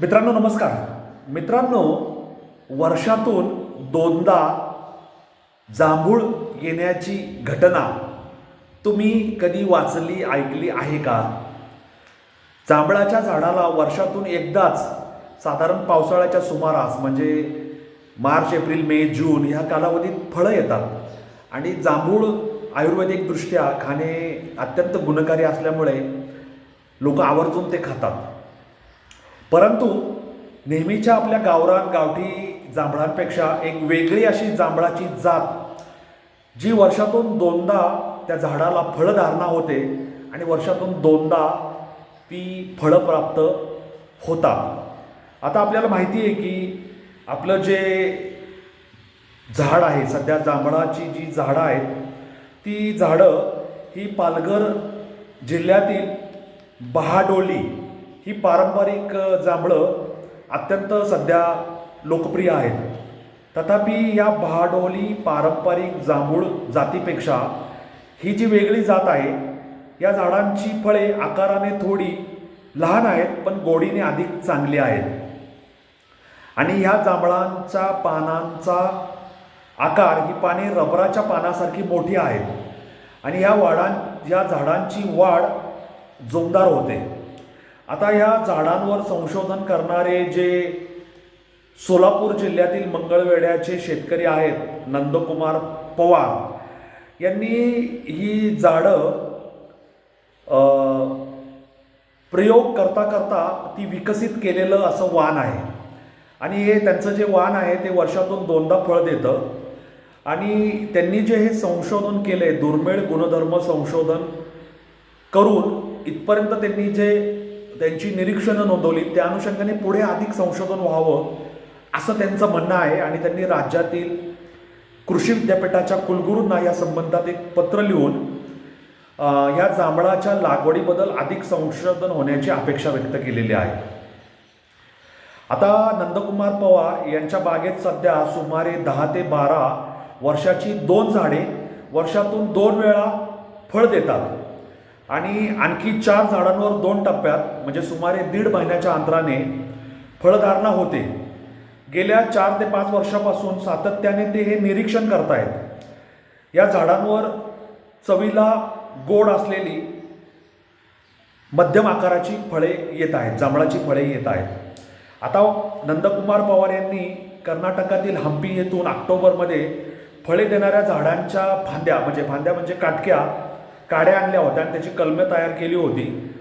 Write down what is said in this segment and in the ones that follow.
मित्रांनो नमस्कार. मित्रांनो वर्षातून दोनदा जांभूळ येण्याची घटना तुम्ही कधी वाचली ऐकली आहे का? जांभळाच्या झाडाला वर्षातून एकदाच साधारण पावसाळ्याच्या सुमारास म्हणजे मार्च एप्रिल मे जून ह्या कालावधीत फळं येतात. आणि जांभूळ आयुर्वेदिकदृष्ट्या खाणे अत्यंत गुणकारी असल्यामुळे लोक आवर्जून ते खातात. परंतु नेहमीच्या आपल्या गावरान गावठी जांभळांपेक्षा एक वेगळी अशी जांभळाची जात जी वर्षातून दोनदा त्या झाडाला फळधारणा होते आणि वर्षातून दोनदा ती फळं प्राप्त होतात. आता आपल्याला माहिती आहे की आपलं जे झाड आहे सध्या जांभळाची जी झाडं आहेत ती झाडं ही पालघर जिल्ह्यातील बहाडोली ही पारंपरिक जांभळं अत्यंत सध्या लोकप्रिय आहेत. तथापि या बहाडोली पारंपरिक जांभूळ जातीपेक्षा ही जी वेगळी जात आहे या झाडांची फळे आकाराने थोडी लहान आहेत पण गोडीने अधिक चांगली आहेत. आणि ह्या जांभळांच्या पानांचा आकार ही पाने रबराच्या पानासारखी मोठी आहेत. आणि ह्या वाडां या झाडांची वाढ जोमदार होते. आता ह्या झाडांवर संशोधन करणारे जे सोलापूर जिल्ह्यातील मंगळवेढ्याचे शेतकरी आहेत नंदकुमार पवार यांनी ही झाडं प्रयोग करता करता ती विकसित केलेलं असं वाण आहे. आणि हे त्यांचं जे वाण आहे ते वर्षातून दोनदा फळ देतं. आणि त्यांनी जे हे संशोधन केले दुर्मिळ गुणधर्म संशोधन करून इथपर्यंत त्यांनी जे त्यांची निरीक्षणं नोंदवली. त्या अनुषंगाने पुढे अधिक संशोधन व्हावं असं त्यांचं म्हणणं आहे आणि त्यांनी राज्यातील कृषी विद्यापीठाच्या कुलगुरूंना या संबंधात एक पत्र लिहून या जांभळाच्या लागवडीबद्दल अधिक संशोधन होण्याची अपेक्षा व्यक्त केलेली आहे. आता नंदकुमार पवार यांच्या बागेत सध्या सुमारे दहा ते बारा वर्षाची दोन झाडे वर्षातून दोन वेळा फळ देतात. आणि आणखी चार झाडांवर दोन टप्प्यात म्हणजे सुमारे दीड महिन्याच्या अंतराने फळधारणा होते. गेल्या चार ते पाच वर्षापासून सातत्याने ते हे निरीक्षण करतायत. या झाडांवर चवीला गोड असलेली मध्यम आकाराची फळे येत आहेत जांभळाची फळे येत आहेत. आता नंदकुमार पवार यांनी कर्नाटकातील हंपी येथून ऑक्टोबरमध्ये फळे देणाऱ्या झाडांच्या फांद्या म्हणजे फांद्या म्हणजे काटक्या काड्या आणल्या होत्या आणि त्याची कलमे तयार केली होती.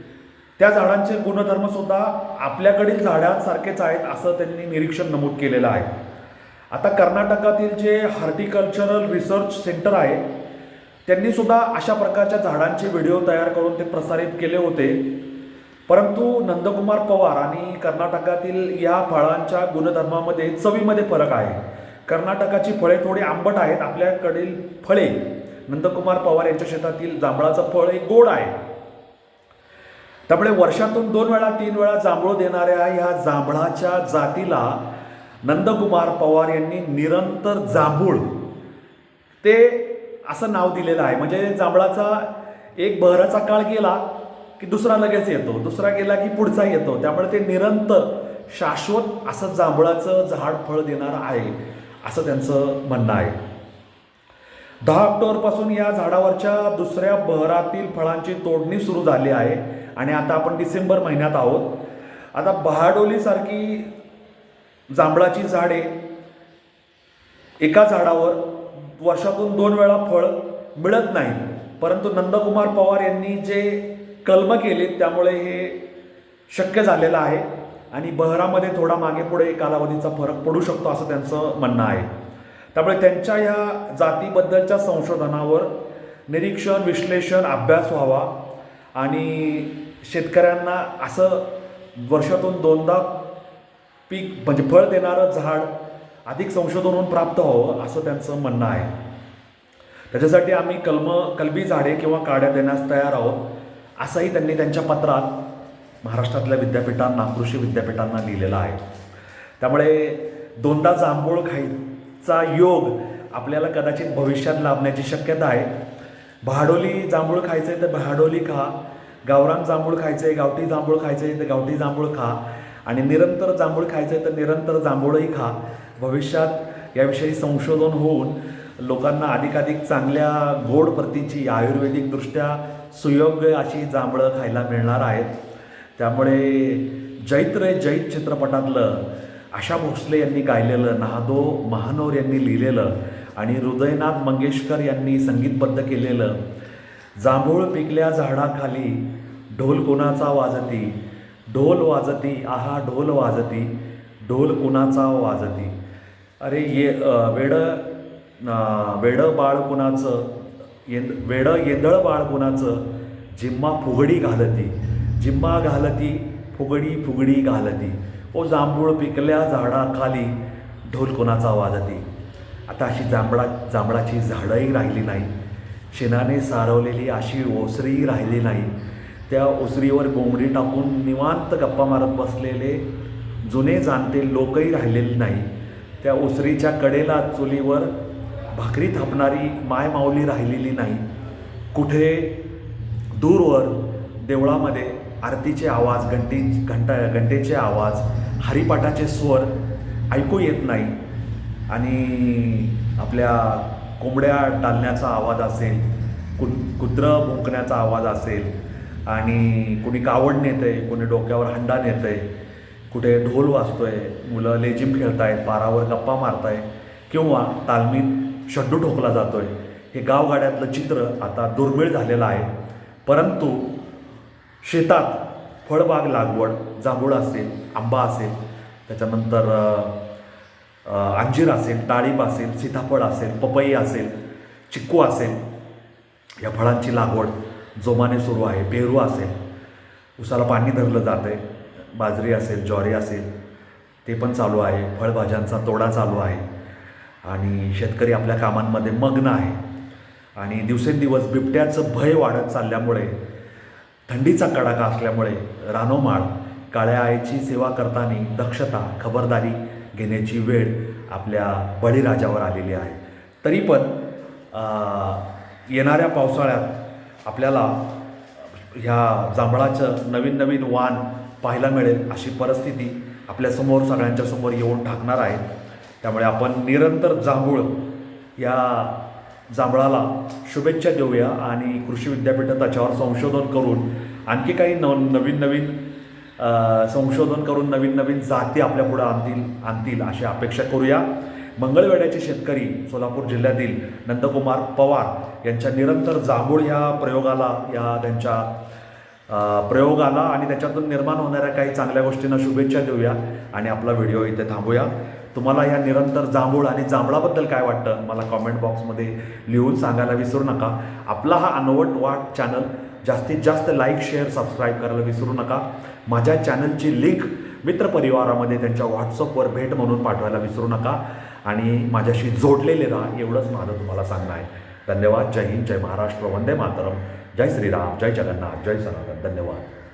त्या झाडांचे गुणधर्मसुद्धा आपल्याकडील झाडांसारखेच आहेत असं त्यांनी निरीक्षण नमूद केलेलं आहे. आता कर्नाटकातील जे हॉर्टिकल्चरल रिसर्च सेंटर आहे त्यांनी सुद्धा अशा प्रकारच्या झाडांचे व्हिडिओ तयार करून ते प्रसारित केले होते. परंतु नंदकुमार पवार आणि कर्नाटकातील या फळांच्या गुणधर्मामध्ये चवीमध्ये फरक आहे. कर्नाटकाची फळे थोडी आंबट आहेत आपल्याकडील फळे नंदकुमार पवार यांच्या शेतातील जांभळाचं फळ हे गोड आहे. त्यामुळे वर्षातून दोन वेळा तीन वेळा जांभूळ देणाऱ्या या जांभळाच्या जातीला नंदकुमार पवार यांनी निरंतर जांभूळ. ते असं नाव दिलेलं आहे. म्हणजे जांभळाचा एक बहराचा काळ गेला की दुसरा लगेच येतो. दुसरा गेला की पुढचा येतो. त्यामुळे ते निरंतर शाश्वत असं जांभळाचं झाड फळ देणार आहे असं त्यांचं म्हणणं आहे. दहा ऑक्टोबरपासून या झाडावरच्या दुसऱ्या बहरातील फळांची तोडणी सुरू झाली आहे आणि आता आपण डिसेंबर महिन्यात आहोत. आता बहाडोलीसारखी जांभळाची झाडे एका झाडावर वर्षातून दोन वेळा फळ मिळत नाही परंतु नंदकुमार पवार यांनी जे कलम केले त्यामुळे हे शक्य झालेलं आहे. आणि बहरामध्ये थोडा मागे पुढे कालावधीचा फरक पडू शकतो असं त्यांचं म्हणणं आहे. त्यामुळे त्यांच्या ह्या जातीबद्दलच्या संशोधनावर निरीक्षण विश्लेषण अभ्यास व्हावा. आणि शेतकऱ्यांना असं वर्षातून दोनदा पीक म्हणजे फळ देणारं झाड अधिक संशोधन होऊन प्राप्त व्हावं असं त्यांचं म्हणणं आहे. त्याच्यासाठी आम्ही कलम कलबी झाडे किंवा काड्या देण्यास तयार आहोत असंही त्यांनी त्यांच्या पत्रात महाराष्ट्रातल्या विद्यापीठांना कृषी विद्यापीठांना लिहिलेलं आहे. त्यामुळे दोनदा जांभूळ चा योग आपल्याला कदाचित भविष्यात लाभण्याची शक्यता आहे. भाडोली जांभूळ खायचं आहे तर भाडोली खा. गावरान जांभूळ खायचं आहे गावठी जांभूळ खायचं आहे तर गावठी जांभूळ खा. आणि निरंतर जांभूळ खायचं आहे तर निरंतर जांभूळही खा. भविष्यात याविषयी संशोधन होऊन लोकांना अधिकाधिक चांगल्या गोड प्रतीची आयुर्वेदिकदृष्ट्या सुयोग्य अशी जांभळं खायला मिळणार आहेत. त्यामुळे जैत्र जैत चित्रपटातलं आशा भोसले यांनी गायलेलं नादो महानोर यांनी लिहिलेलं आणि हृदयनाथ मंगेशकर यांनी संगीतबद्ध केलेलं जांभूळ पिकल्या झाडाखाली ढोल कोणाचा वाजती? ढोल वाजती आहा ढोल वाजती ढोल कुणाचा वाजती? अरे ये वेडं वेडं बाळ कुणाचं? येंद वेडं येंदळ बाळ कुणाचं? जिम्मा फुगडी घालती. जिम्मा घालती फुगडी फुगडी घालती. ओ जांभूळ पिकल्या झाडाखाली. ढोल कोणाचा वाजती आता अशी जांभळा जांभळाची झाडंही राहिली नाही शेणाने सारवलेली अशी ओसरीही राहिली नाही त्या ओसरीवर गोंगडी टाकून निवांत गप्पा मारत बसलेले जुने जाणते लोकही राहिलेले नाही त्या ओसरीच्या कडेला चुलीवर भाकरी थापणारी माय माऊली राहिलेली नाही कुठे? दूरवर देवळामध्ये आरतीचे आवाज घंटी घंटा घंटेचे आवाज हरिपाठाचे स्वर ऐकू येत नाही. आणि आपल्या कोंबड्या टालण्याचा आवाज असेल कु कुत्रं भुंकण्याचा आवाज असेल आणि कुणी कावड नेतं आहे कुणी डोक्यावर हंडा नेतं आहे कुठे ढोल वाजतोय मुलं लेजिम खेळतायत बारावर गप्पा मारताय किंवा तालमीत शड्डू ठोकला जातोय हे गावगाड्यातलं चित्र आता दुर्मिळ झालेलं आहे. परंतु शेतात फळबाग लागवड जांभूळ असेल आंबा असेल त्याच्यानंतर अंजीर असेल डाळिंब असेल सीताफळ असेल पपई असेल चिक्कू असेल या फळांची लागवड जोमाने सुरू आहे. पेरू असेल उसाला पाणी धरलं जातं आहे बाजरी असेल ज्वारी असेल ते पण चालू आहे. फळभाज्यांचा तोडा चालू आहे. आणि शेतकरी आपल्या कामांमध्ये मग्न आहे. आणि दिवसेंदिवस बिबट्याचं भय वाढत चालल्यामुळे थंडीचा कडाका असल्यामुळे रानोमाळ काळ्या आईची सेवा करताना दक्षता खबरदारी घेण्याची वेळ आपल्या बळीराजावर आलेली आहे. तरी पण येणाऱ्या पावसाळ्यात आपल्याला ह्या जांभळाचं नवीन नवीन वाण पाहायला मिळेल अशी परिस्थिती आपल्यासमोर सगळ्यांच्या समोर येऊन ठाकणार आहे. त्यामुळे आपण निरंतर जांभूळ या जांभळाला. शुभेच्छा देऊया आणि कृषी विद्यापीठात त्याच्यावर संशोधन करून आणखी काही नव नवीन नवीन संशोधन करून नवीन नवीन जाती आपल्यापुढं आणतील आणतील अशी अपेक्षा करूया. मंगळवेड्याचे शेतकरी सोलापूर जिल्ह्यातील नंदकुमार पवार यांच्या निरंतर जांभूळ ह्या प्रयोगाला या त्यांच्या प्रयोगाला आणि त्याच्यातून निर्माण होणाऱ्या काही चांगल्या गोष्टींना शुभेच्छा देऊया आणि आपला व्हिडिओ इथे थांबूया. तुम्हाला या निरंतर जांभूळ आणि जांभळाबद्दल काय वाटतं? मला कॉमेंट बॉक्समध्ये लिहून सांगायला विसरू नका. आपला हा अनवट वाट चॅनल जास्तीत जास्त लाईक शेअर सबस्क्राईब करायला विसरू नका. माझ्या चॅनलची लिंक मित्रपरिवारामध्ये त्यांच्या व्हॉट्सअपवर भेट म्हणून पाठवायला विसरू नका. आणि माझ्याशी जोडलेले राहा एवढंच माझं तुम्हाला सांगणं आहे. धन्यवाद. जय हिंद जय महाराष्ट्र. वंदे मातरम. जय श्रीराम. जय जगन्नाथ. जय सनातन. धन्यवाद.